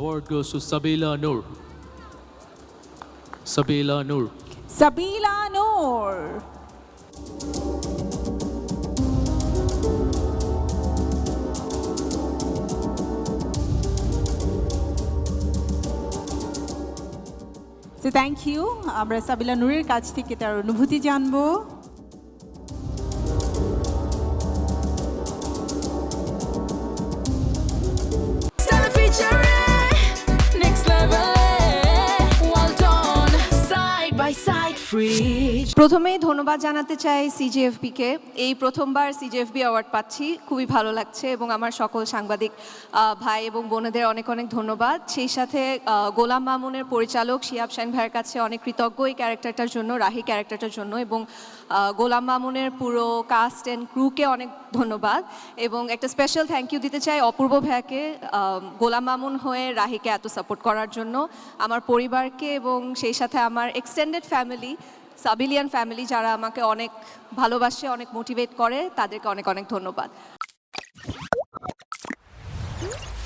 award goes to Sabila Noor. Sabila Noor. Sabila Noor so thank you আমরা সাবিলা নূরের কাছ থেকে তার অনুভূতি জানবো side. প্রথমেই ধন্যবাদ জানাতে চাই সিজিএফবিকে এই প্রথমবার সিজিএফবি অ্যাওয়ার্ড পাচ্ছি, খুবই ভালো লাগছে এবং আমার সকল সাংবাদিক ভাই এবং বোনেদের অনেক অনেক ধন্যবাদ। সেই সাথে গোলাম মামুনের পরিচালক শিয়াব শাইন ভাইয়ের কাছে অনেক কৃতজ্ঞ এই ক্যারেক্টারটার জন্য, রাহি ক্যারেক্টারটার জন্য এবং গোলাম মামুনের পুরো কাস্ট অ্যান্ড ক্রুকে অনেক ধন্যবাদ এবং একটা স্পেশাল থ্যাংক ইউ দিতে চাই অপূর্ব ভাইয়াকে গোলাম মামুন হয়ে রাহিকে এত সাপোর্ট করার জন্য, আমার পরিবারকে এবং সেই সাথে আমার এক্সটেন্ডেড ফ্যামিলি সাবিলিয়ান ফ্যামিলি যারা আমাকে অনেক ভালোবাসে অনেক মোটিভেট করে তাদেরকে অনেক অনেক ধন্যবাদ।